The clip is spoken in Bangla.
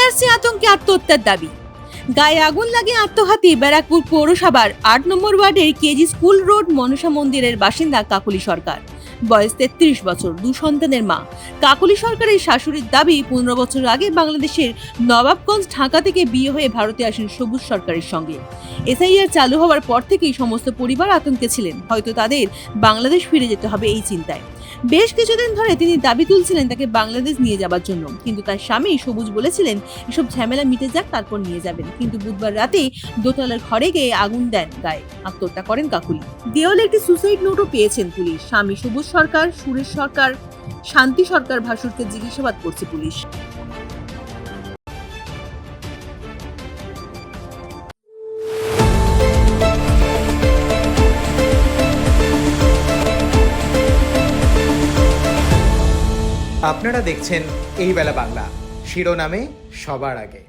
এনআরসি আতঙ্কে আত্মহত্যার দাবি। গায়ে আগুন লাগে আত্মঘাতী ব্যারাকপুর পৌরসভার আট নম্বর ওয়ার্ডের কেজি স্কুল রোড মনসা মন্দিরের বাসিন্দা কাকুলি সরকার। বয়স তেত্রিশ বছর, দু সন্তানের মা। কাকুলি সরকারের শাশুড়ির দাবি, পনেরো বছর আগে বাংলাদেশের নবাবগঞ্জ, ঢাকা থেকে বিয়ে হয়ে ভারতে আসেন সবুজ সরকারের সঙ্গে। এসআইআর চালু হওয়ার পর থেকেই সমস্ত পরিবার আতঙ্কে ছিলেন। হয়তো তাদের বাংলাদেশ ফিরে যেতে হবে এই চিন্তায়। বেশ কিছুদিন ধরে তিনি দাবি তুলছিলেন তাকে বাংলাদেশ নিয়ে যাবার জন্য। কিন্তু তার স্বামী সবুজ বলেছিলেন, এসব ঝামেলা মিটে যাক, তারপর নিয়ে যাবেন। কিন্তু বুধবার রাতেই দোতলার ঘরে গিয়ে আগুন দেন গায়ে। আত্মহত্যা করেন কাকুলি। দেওয়ালে একটি সুসাইড নোটও পেয়েছেন পুলিশ। স্বামী সবুজ সরকার, সুরেশ সরকার, শান্তি সরকার ভাসুরকে জিজ্ঞাসাবাদ করছে পুলিশ। আপনারা দেখছেন এই বেলা বাংলা। শিরোনামে সবার আগে।